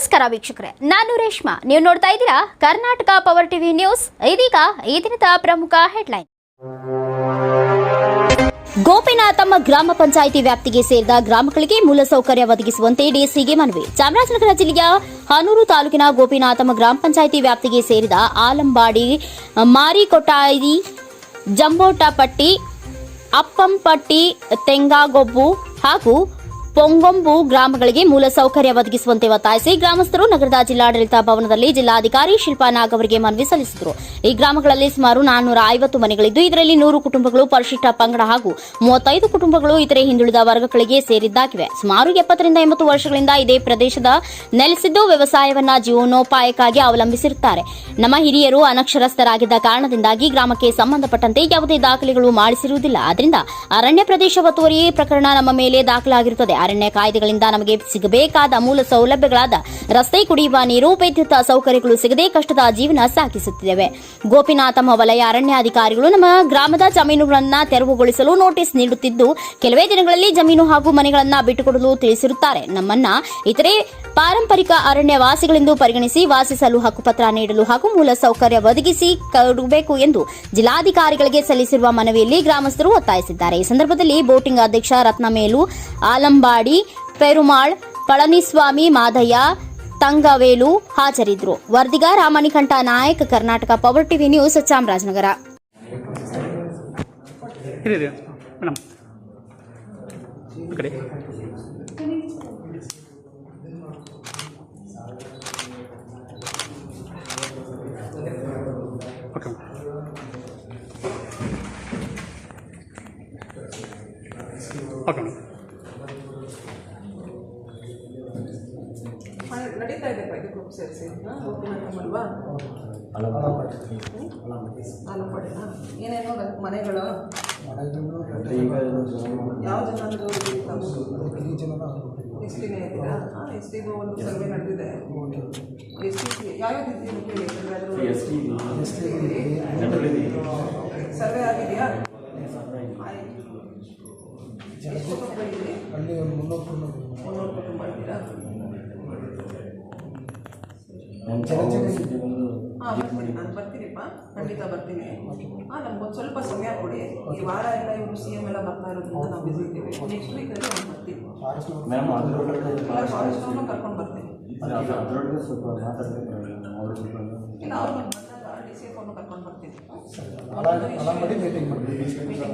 ನಮಸ್ಕಾರ ವೀಕ್ಷಕರೇ, ನಾನು ರೇಷ್ಮಾ. ನೀವು ನೋಡ್ತಾ ಇದ್ದೀರಾ ಕರ್ನಾಟಕ ಪವರ್ ಟಿವಿ ನ್ಯೂಸ್ ಇದೀಗ ಈ ದಿನದ ಪ್ರಮುಖ ಹೆಡ್ಲೈನ್ ಗೋಪಿನಾಥಮ್ಮ ಗ್ರಾಮ ಪಂಚಾಯಿತಿ ವ್ಯಾಪ್ತಿಗೆ ಸೇರಿದ ಗ್ರಾಮಗಳಿಗೆ ಮೂಲಸೌಕರ್ಯ ಒದಗಿಸುವಂತೆ ಡಿಸಿಗೆ ಮನವಿ. ಚಾಮರಾಜನಗರ ಜಿಲ್ಲೆಯ ಹನೂರು ತಾಲೂಕಿನ ಗೋಪಿನಾಥಮ ಗ್ರಾಮ ಪಂಚಾಯಿತಿ ವ್ಯಾಪ್ತಿಗೆ ಸೇರಿದ ಆಲಂಬಾಡಿ, ಮಾರಿಕೊಟ್ಟಾಯಿ, ಜಂಬೋಟಪಟ್ಟಿ, ಅಪ್ಪಂಪಟ್ಟಿ, ತೆಂಗಾಗೊಬ್ಬು ಹಾಗೂ ಪೊಂಗೊಂಬು ಗ್ರಾಮಗಳಿಗೆ ಮೂಲಸೌಕರ್ಯ ಒದಗಿಸುವಂತೆ ಒತ್ತಾಯಿಸಿ ಗ್ರಾಮಸ್ಥರು ನಗರದ ಜಿಲ್ಲಾಡಳಿತ ಭವನದಲ್ಲಿ ಜಿಲ್ಲಾಧಿಕಾರಿ ಶಿಲ್ಪಾ ನಾಗ್ ಅವರಿಗೆ ಮನವಿ ಸಲ್ಲಿಸಿದರು. ಈ ಗ್ರಾಮಗಳಲ್ಲಿ ಸುಮಾರು ನಾನ್ನೂರ ಐವತ್ತು ಮನೆಗಳಿದ್ದು, ಇದರಲ್ಲಿ ನೂರು ಕುಟುಂಬಗಳು ಪರಿಶಿಷ್ಟ ಪಂಗಡ ಹಾಗೂ ಮೂವತ್ತೈದು ಕುಟುಂಬಗಳು ಇತರೆ ಹಿಂದುಳಿದ ವರ್ಗಗಳಿಗೆ ಸೇರಿದ್ದಾಗಿವೆ. ಸುಮಾರು ಎಪ್ಪತ್ತರಿಂದ ಎಂಬತ್ತು ವರ್ಷಗಳಿಂದ ಇದೇ ಪ್ರದೇಶದ ನೆಲೆಸಿದ್ದು ವ್ಯವಸಾಯವನ್ನ ಜೀವನೋಪಾಯಕ್ಕಾಗಿ ಅವಲಂಬಿಸಿರುತ್ತಾರೆ. ನಮ್ಮ ಹಿರಿಯರು ಅನಕ್ಷರಸ್ಥರಾಗಿದ್ದ ಕಾರಣದಿಂದಾಗಿ ಗ್ರಾಮಕ್ಕೆ ಸಂಬಂಧಪಟ್ಟಂತೆ ಯಾವುದೇ ದಾಖಲೆಗಳು ಮಾಡಿಸಿರುವುದಿಲ್ಲ. ಆದ್ದರಿಂದ ಅರಣ್ಯ ಪ್ರದೇಶ ಒತ್ತುವರಿ ಪ್ರಕರಣ ನಮ್ಮ ಮೇಲೆ ದಾಖಲಾಗಿರುತ್ತದೆ. ಅರಣ್ಯ ಕಾಯ್ದೆಗಳಿಂದ ನಮಗೆ ಸಿಗಬೇಕಾದ ಮೂಲ ಸೌಲಭ್ಯಗಳಾದ ರಸ್ತೆ, ಕುಡಿಯುವ ನೀರು, ವಿದ್ಯುತ್ ಸೌಕರ್ಯಗಳು ಸಿಗದೆ ಕಷ್ಟದ ಜೀವನ ಸಾಗಿಸುತ್ತಿದ್ದೇವೆ. ಗೋಪಿನಾಥಮ್ಮ ವಲಯ ಅರಣ್ಯಾಧಿಕಾರಿಗಳು ನಮ್ಮ ಗ್ರಾಮದ ಜಮೀನುಗಳನ್ನು ತೆರವುಗೊಳಿಸಲು ನೋಟಿಸ್ ನೀಡುತ್ತಿದ್ದು, ಕೆಲವೇ ದಿನಗಳಲ್ಲಿ ಜಮೀನು ಹಾಗೂ ಮನೆಗಳನ್ನು ಬಿಟ್ಟುಕೊಡಲು ತಿಳಿಸಿರುತ್ತಾರೆ. ನಮ್ಮನ್ನ ಇತರೆ ಪಾರಂಪರಿಕ ಅರಣ್ಯ ವಾಸಿಗಳೆಂದು ಪರಿಗಣಿಸಿ ವಾಸಿಸಲು ಹಕ್ಕುಪತ್ರ ನೀಡಲು ಹಾಗೂ ಮೂಲ ಸೌಕರ್ಯ ಒದಗಿಸಿ ಕೊಡಬೇಕು ಎಂದು ಜಿಲ್ಲಾಧಿಕಾರಿಗಳಿಗೆ ಸಲ್ಲಿಸಿರುವ ಮನವಿಯಲ್ಲಿ ಗ್ರಾಮಸ್ಥರು ಒತ್ತಾಯಿಸಿದ್ದಾರೆ. ಈ ಸಂದರ್ಭದಲ್ಲಿ ಬೋಟಿಂಗ್ ಅಧ್ಯಕ್ಷ ರತ್ನಮೇಲು, ಆಲಂಬಾಡಿ, ಪೆರುಮಾಳ್, ಪಳನಿಸ್ವಾಮಿ, ಮಾದಯ್ಯ, ತಂಗವೇಲು ಹಾಜರಿದ್ದರು. ವರ್ದಿಗ Ramanikantha Nayak, Karnataka power TV news, Chamarajanagar. ಕಡೆ. ಓಕೆ ಓಕೆ ಮೇಡಮ್ ಮನೆ ನಡೀತಾ ಇದೆ ಇದು ಗ್ರೂಪ್ ಸೇರಿಸಿ. ಅಲ್ವಾ ಆಲಂಪಡಿನಾ? ಏನೇನೋ ಮನೆಗಳು? ಯಾವ ಜನರು ಎಸ್ ಟಿನೇ ಇದ್ದೀರಾ ಹಾಂ ಎಸ್ ಟಿಗೂ ಒಂದು ಸರ್ವೆ ನಡೆದಿದೆ. ಎಸ್ ಟಿ ಯಾವ್ಯಾವ ಸರ್ವೆ ಆಗಿದೆಯಾ? ಎಷ್ಟು ಕುಟುಂಬ ಇದೆ ಮುನ್ನೂರು ಕುಟುಂಬ ಇದ್ದೀರಾ ಹಾಂ ಬರ್ತೀನಿ ನಾನು ಬರ್ತೀನಿಪ್ಪ ಖಂಡಿತ ಬರ್ತೀನಿ ಹಾಂ ನಮ್ಗೊಂದು ಸ್ವಲ್ಪ ಸಮಯ ಕೊಡಿ ಈ ವಾರ ಎಲ್ಲ ಇವರು ಸಿ ಎಮ್ ಎಲ್ಲ ಬರ್ತಾ ಇರೋದ್ರಿಂದ ನಾವು ಬಿಸಿ ಇದ್ದೀವಿ ನೆಕ್ಸ್ಟ್ ವೀಕಲ್ಲಿ ನಾನು ಬರ್ತೀನಿ ಮ್ಯಾಮ್ ಅದರೊಳಗಡೆ ಎಲ್ಲ ಫಾರೆಸ್ಟ್ನವ್ರನ್ನೂ ಕರ್ಕೊಂಡು ಬರ್ತೀನಿ ಅದರೊಳಗಡೆ ಸ್ವಲ್ಪ ಮಾತಾಡಬೇಕು ಅವ್ರ ಇಲ್ಲ ಅವ್ರು ಬಂದಾಗ ಡಿ ಸಿ ಎಫ್ ಕರ್ಕೊಂಡು ಮಾಡಿ ಮೀಟಿಂಗ್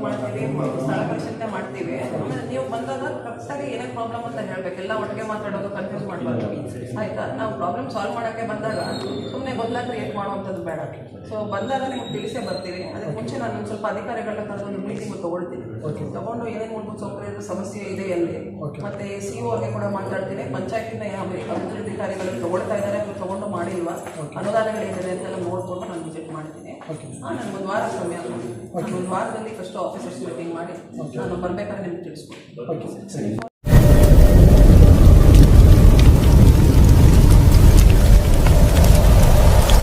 ಮಾಡ್ತೀವಿ. ಸ್ಥಳ ಪರಿಶೀಲನೆ ಮಾಡ್ತೀವಿ. ಆಮೇಲೆ ನೀವು ಬಂದಾಗ ಕರೆಕ್ಟಾಗಿ ಏನೇ ಪ್ರಾಬ್ಲಮ್ ಅಂತ ಹೇಳ್ಬೇಕು. ಎಲ್ಲ ಒಟ್ಟಿಗೆ ಮಾತಾಡೋದು ಕನ್ಫ್ಯೂಸ್ ಮಾಡಬಾರ್ದು. ಆಯ್ತಾ? ನಾವು ಪ್ರಾಬ್ಲಮ್ ಸಾಲ್ವ್ ಮಾಡೋಕ್ಕೆ ಬಂದಾಗ ಸುಮ್ಮನೆ ಗೊಂದಲ ಕ್ರಿಯೇಟ್ ಮಾಡುವಂಥದ್ದು ಬೇಡ. ಸೊ ಬಂದಾಗ ನಿಮ್ಗೆ ತಿಳಿಸೇ ಬರ್ತೀವಿ ಅದಕ್ಕೆ ಮುಂಚೆ ನಾನು ಒಂದು ಸ್ವಲ್ಪ ಅಧಿಕಾರಿಗಳನ್ನ ಕರೆದು ಒಂದು ಮೀಟಿಂಗ್ ತಗೊಳ್ತೀನಿ. ತಗೊಂಡು ಏನೇನು ಮೂಲಭೂತ ಸೌಕರ್ಯದ ಸಮಸ್ಯೆ ಇದೆ ಅಲ್ಲಿ ಮತ್ತೆ ಸಿ ಒ ಅವ್ರಿಗೆ ಕೂಡ ಮಾತಾಡ್ತೀನಿ. ಪಂಚಾಯತಿನ ಯಾವ ಅಭಿವೃದ್ಧಿಕಾರಿಗಳು ತಗೊಳ್ತಾ ಇದ್ದಾರೆ ತಗೊಂಡು ಮಾಡಿಲ್ವಾ? ಅನುದಾನಗಳಿದೆ ಅಂತೆಲ್ಲ ನೋಡಿಕೊಂಡು ನಾನು ವಿಸಿಟ್ ಮಾಡ್ತೀನಿ. ಹಾಂ ನನಗೊಂದು ವಾರ ಸಮಯ ಕೊಡಿ. ನಾನು ಒಂದು ವಾರದಲ್ಲಿ ಫಸ್ಟ್ ಆಫೀಸರ್ಸ್ ಮೀಟಿಂಗ್ ಮಾಡಿ ನಾನು ಬರ್ಬೇಕಾದ್ರೆ ನಿಮ್ಗೆ ತಿಳಿಸ್ಕೊಡ್ತೀನಿ. ಓಕೆ ಸರಿ.